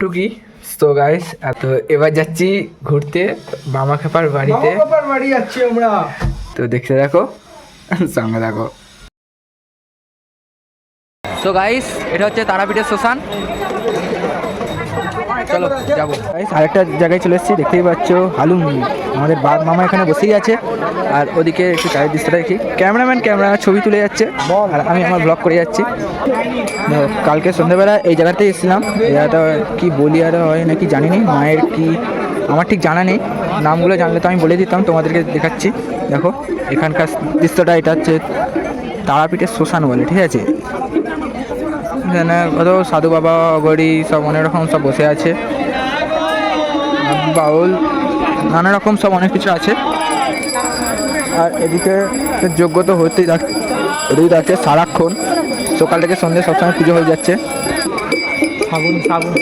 টুকি। তো গাইস তো এবার যাচ্ছি ঘুরতে মামা খেপার বাড়িতে বাড়ি যাচ্ছি আমরা। তো দেখতে দেখো সঙ্গে দেখো তো গাইস এটা হচ্ছে তারাপীঠের শ্মশান। চলো, যাব। আরেকটা জায়গায় চলে এসেছি, দেখতেই পাচ্ছ, হালুম। আমাদের বাঘ মামা এখানে বসেই আছে। আর ওদিকে একটু চায়ের দৃশ্যটা দেখি। ক্যামেরাম্যান, ক্যামেরা, ছবি তুলে যাচ্ছে। আর আমি আমার ব্লগ করে যাচ্ছি। কালকে সন্ধ্যেবেলা এই জায়গাতে এসেছিলাম। এই কি বলি আর হয় নাকি জানি নি মায়ের কি, আমার ঠিক জানা নেই। নামগুলো জানলে তো আমি বলে দিতাম, তোমাদেরকে দেখাচ্ছি। দেখো, এখানকার দৃশ্যটা, এটা হচ্ছে তারাপীঠের শ্মশান বলে, ঠিক আছে? এখানে কত সাধু বাবা গড়ি সব অনেক রকম সব বসে আছে। বাউল নানা রকম সব অনেক কিছু আছে। আর এদিকে যোগ্য তো হতেই থাক হতেই থাকছে সারাক্ষণ। সকাল থেকে সন্ধ্যে সবসময় পুজো হয়ে যাচ্ছে। সাবুন সাবুন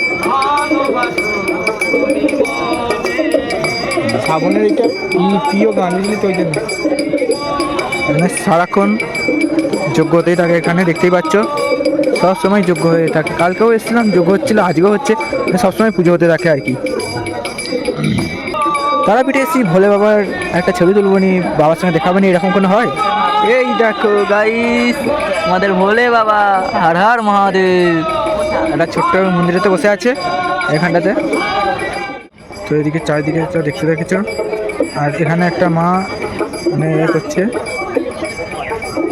সাবুনের এইটা ই- প্রিয় গান তো ওই জন্য। মানে সারাক্ষণ যোগ্য হতেই থাকে এখানে দেখতেই পাচ্ছ। সব সময় যোগ্য হয়ে থাকে। কালকেও এসেছিলাম যোগ্য হচ্ছিল আজকেও হচ্ছে। মানে সবসময় পুজো হতে থাকে আর কি। তারাপীঠে এসেছি ভোলে বাবার একটা ছবি তুলবো নি বাবার সঙ্গে দেখাবো নি এরকম কোনো হয়? এই দেখো গাইস আমাদের ভোলে বাবা হার হার মহাদেব। একটা ছোট্ট মন্দিরেতে বসে আছে এখানটাতে। তো এদিকে চারিদিকে তো দেখতে দেখেছ। আর এখানে একটা মা মানে করছে।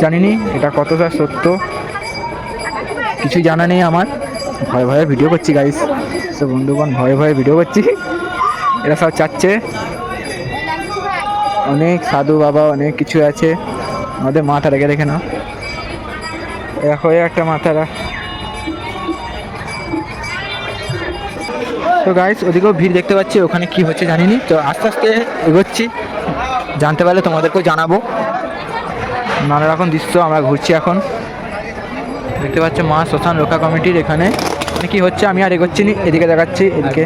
জানিনি এটা কতটা সত্য। কিছু জানা নেই আমার। ভয়ে ভয়ে ভিডিও করছি গাইস সব বন্ধুগণ, ভয়ে ভয়ে ভিডিও করছি। এরা সব চাচ্ছে। অনেক সাধু বাবা, অনেক কিছু আছে। আমাদের মাথা রেখে দেখে না দেখো একটা মাথারা। তো গাইস ওদিকেও ভিড় দেখতে পাচ্ছি, ওখানে কি হচ্ছে জানিনি। তো আস্তে আস্তে এগোচ্ছি। জানতে পারলে তোমাদেরকেও জানাব। নানা রকম দৃশ্য আমরা ঘুরছি এখন। দেখতে পাচ্ছ মা শ্মশান রক্ষা কমিটির এখানে। মানে কি হচ্ছে? আমি আর এগোচ্ছি নি, এদিকে দেখাচ্ছি, এদিকে।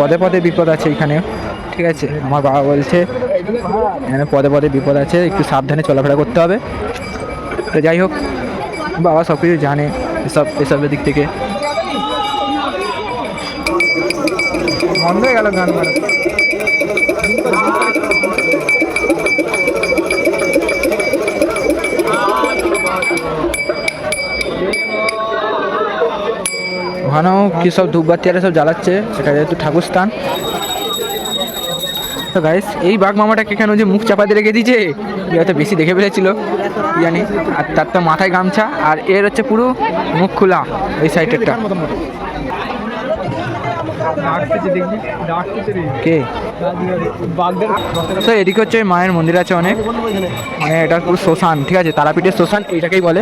পদে পদে বিপদ আছে এখানে। ঠিক আছে? আমার বাবা বলছে, এখানে পদে পদে বিপদ আছে, একটু সাবধানে চলাফেরা করতে হবে। তো যাই হোক, বাবা সব কিছু জানে, এসব, এসবের দিক থেকে। বন্ধ হয়ে গেল গান ওখানেও কি সব ধূপবাতি আরে সব জ্বালাচ্ছে এটা যেহেতু ঠাকুর স্থান। তো গাইস এই বাঘ মামাটাকে কেন যে মুখ চাপা দিয়ে রেখে দিয়েছে হয়তো বেশি দেখে ফেলেছিল জানি। আর তার তো মাথায় গামছা, আর এর হচ্ছে পুরো মুখ খোলা এই সাইডেরটা এদিকে হচ্ছে মায়ের মন্দির আছে অনেক। মানে এটা পুরো শ্মশান, ঠিক আছে, তারাপীঠের শ্মশান, এইটাকেই বলে।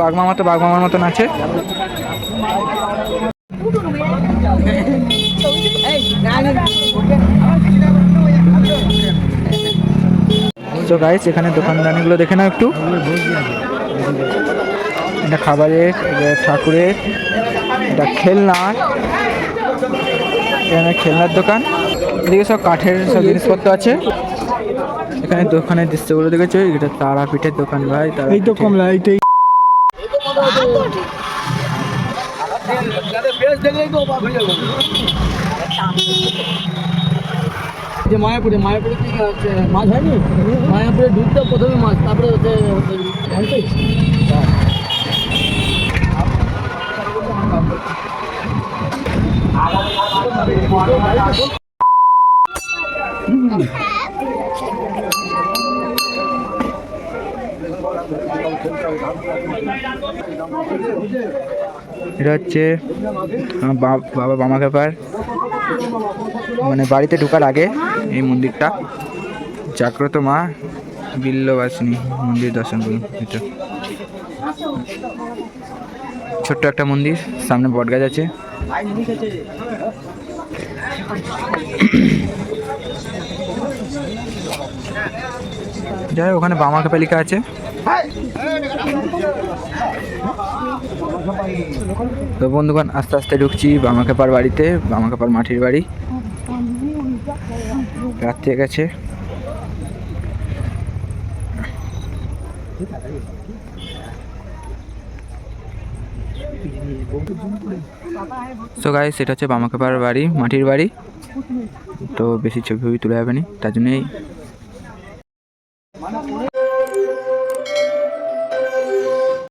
বাঘ মামা তো বাঘ মামার মতন আছে। তো গাইস এখানে দোকানদানিগুলো দেখে নাও একটু। এটা খাবারের ঠাকুরের, এটা খেলনার এখানে খেলনার দোকান। এদিকে সব কাঠের সব জিনিসপত্র আছে। এখানে দোকানের দৃশ্যগুলো দেখেছ? এটা তারাপীঠের দোকান ভাই এই তো কমলা, এইটাই। যে মায়াপুরে মায়াপুরে কি হচ্ছে? মাছ হয়নি? মায়াপুরে ঢুকতে প্রথমে মাছ তারপরে হচ্ছে জানতে এটা হচ্ছে বাবা বামা ব্যাপার মানে বাড়িতে ঢোকার আগে এই মন্দিরটা। জাগ্রত মা বিল্লবাসিনী মন্দির দর্শন করুন এটা ছোট্ট একটা মন্দির, সামনে বটগাছ আছে। যাই ওখানে বামা খেপা লেখা আছে। তো বন্ধুগণ, আস্তে আস্তে ঢুকছি বামাকাপার বাড়িতে বামাকাপার মাটির বাড়ি। রাত হয়ে গেছে। সো গাইস সেটা হচ্ছে বামাকাপার বাড়ি মাটির বাড়ি। তো বেশি ছবি ছবি তোলা যাবে না, তার জন্যই